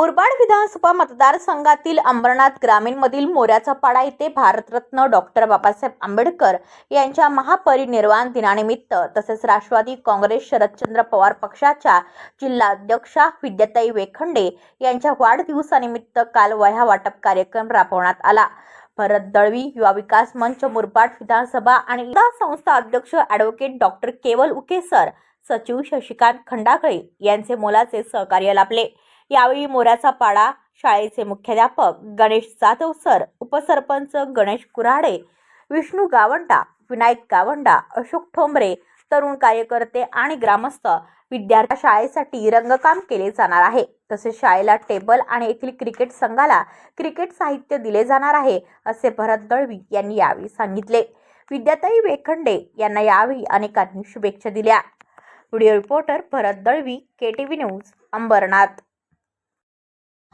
मुरबाड विधानसभा मतदारसंघातील अंबरनाथ ग्रामीणमधील मोऱ्याचा पाडा येथे भारतरत्न डॉक्टर बाबासाहेब आंबेडकर यांच्या महापरिनिर्वाण दिनानिमित्त तसेच राष्ट्रवादी काँग्रेस शरदचंद्र पवार पक्षाच्या जिल्हाध्यक्षा विद्याताई वेखंडे यांच्या वाढदिवसानिमित्त काल वह्या वाटप कार्यक्रम राबवण्यात आला. भरत दळवी युवा विकास मंच मुरबाड विधानसभा आणि संस्था अध्यक्ष ॲडव्होकेट डॉक्टर केवल उकेसर सचिव शशिकांत खंडाकळे यांचे मोलाचे सहकार्य लाभले. यावेळी मोऱ्याचा पाडा शाळेचे मुख्याध्यापक गणेश जाधव सर उपसरपंच गणेश कुऱ्हाडे विष्णू गावंडा विनायक गावंडा अशोक ठोंबरे तरुण कार्यकर्ते आणि ग्रामस्थ विद्यार्थी शाळेसाठी रंगकाम केले जाणार आहे. तसेच शाळेला टेबल आणि येथील क्रिकेट संघाला क्रिकेट साहित्य दिले जाणार आहे असे भरत दळवी यांनी यावेळी सांगितले. विद्याताई वेखंडे यांना यावेळी अनेकांनी शुभेच्छा दिल्या. Video reporter Bharat Dalvi K T V news Ambernath.